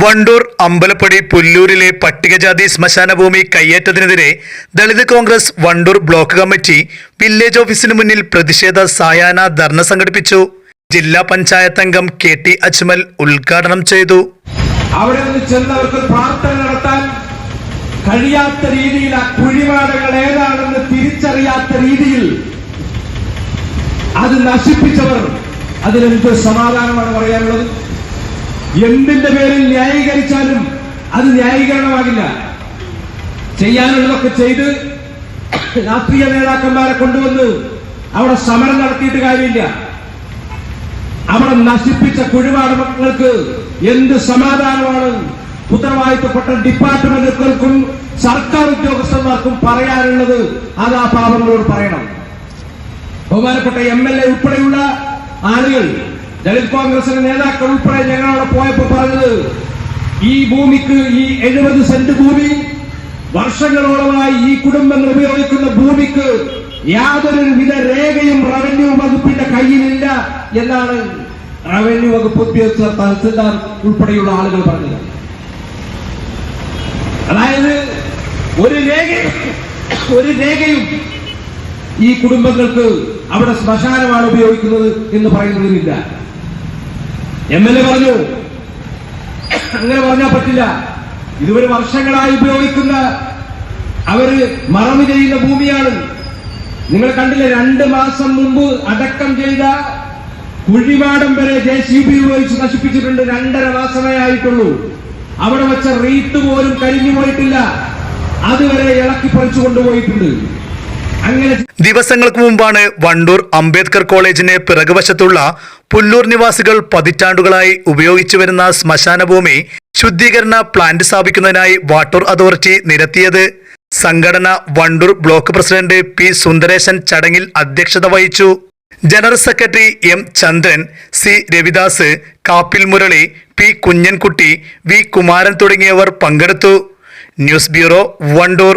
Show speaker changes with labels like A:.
A: വണ്ടൂർ അമ്പലപ്പടി പുല്ലൂരിലെ പട്ടികജാതി ശ്മശാന ഭൂമി കയ്യേറ്റത്തിനെതിരെ Dalit Congress Wandoor block committee village ഓഫീസിന് മുന്നിൽ പ്രതിഷേധ സായാഹ്ന ധർണ സംഘടിപ്പിച്ചു. ജില്ലാ പഞ്ചായത്ത് അംഗം കെ ടി അജ്മൽ ഉദ്ഘാടനം ചെയ്തു.
B: അവിടെ നിന്ന് പ്രാർത്ഥന നടത്താൻ കഴിയാത്ത രീതിയിൽ ആ കുഴിമാടകൾ ഏതാണെന്ന് തിരിച്ചറിയാത്ത രീതിയിൽ അത് നശിപ്പിച്ചവർ അതിലെന്ത് സമാധാനമാണ് പറയാനുള്ളത്? എന്തിന്റെ പേരിൽ ന്യായീകരിച്ചാലും അത് ന്യായീകരണമാകില്ല. ചെയ്യാനുള്ളതൊക്കെ ചെയ്ത് രാഷ്ട്രീയ നേതാക്കന്മാരെ കൊണ്ടുവന്ന് അവിടെ സമരം നടത്തിയിട്ട് കാര്യമില്ല. അവിടെ നശിപ്പിച്ച കുഴിമാടങ്ങൾക്ക് എന്ത് സമാധാനമാണ്? ഉത്തരവാദിത്തപ്പെട്ട ഡിപ്പാർട്ട്മെന്റുകൾക്കും സർക്കാർ ഉദ്യോഗസ്ഥന്മാർക്കും പറയാനുള്ളത് അത് ആ പാപങ്ങളോട് പറയണം. ബഹുമാനപ്പെട്ട എം എൽ എ ഉൾപ്പെടെയുള്ള ആളുകൾ ദളിത് കോൺഗ്രസിന്റെ നേതാക്കൾ ഉൾപ്പെടെ ഞങ്ങളവിടെ പോയപ്പോ പറഞ്ഞത് ഈ ഭൂമിക്ക് ഈ എഴുപത് സെന്റ് ഭൂമി വർഷങ്ങളോളമായി ഈ കുടുംബങ്ങൾ ഉപയോഗിക്കുന്ന ഭൂമിക്ക് യാതൊരു വിധ രേഖയും റവന്യൂ വകുപ്പിന്റെ കയ്യിലില്ല എന്നാണ് റവന്യൂ വകുപ്പ് ഉദ്യോഗസ്ഥർ തഹസിൽദാർ ഉൾപ്പെടെയുള്ള ആളുകൾ പറഞ്ഞത്. അതായത് ഒരു രേഖ ഒരു രേഖയും ഈ കുടുംബങ്ങൾക്ക് അവിടെ ശ്മശാനമാണ് ഉപയോഗിക്കുന്നത് എന്ന് പറയുന്നതിനില്ല. എം എൽ എ പറഞ്ഞു അങ്ങനെ പറഞ്ഞാൽ പറ്റില്ല. ഇതുവരെ വർഷങ്ങളായി ഉപയോഗിക്കുന്ന അവർ മറവ് ചെയ്യുന്ന ഭൂമിയാണ്. നിങ്ങൾ കണ്ടില്ലേ രണ്ട് മാസം മുമ്പ് അടക്കം ചെയ്ത കുഴിമാടം വരെ ജെ സി ബി ഉപയോഗിച്ച് നശിപ്പിച്ചിട്ടുണ്ട്. രണ്ടര മാസമേ ആയിട്ടുള്ളൂ. അവിടെ വെച്ച റീത്ത് പോലും കരിഞ്ഞു പോയിട്ടില്ല. അതുവരെ ഇളക്കി പറിച്ചു കൊണ്ടുപോയിട്ടുണ്ട്.
A: ദിവസങ്ങൾക്ക് മുമ്പാണ് വണ്ടൂർ അംബേദ്കർ കോളേജിന് പിറകുവശത്തുള്ള പുല്ലൂർ നിവാസികൾ പതിറ്റാണ്ടുകളായി ഉപയോഗിച്ചു വരുന്ന ശ്മശാനഭൂമി ശുദ്ധീകരണ പ്ലാന്റ് സ്ഥാപിക്കുന്നതിനായി വാട്ടൂർ അതോറിറ്റി നിരത്തിയത്. സംഘടന Wandoor block president P Sundaresan ചടങ്ങിൽ അധ്യക്ഷത വഹിച്ചു. General secretary M Chandran C Ravidas Kappil Murali P Kunhankutty V Kumaran തുടങ്ങിയവർ പങ്കെടുത്തു. News bureau Wandoor.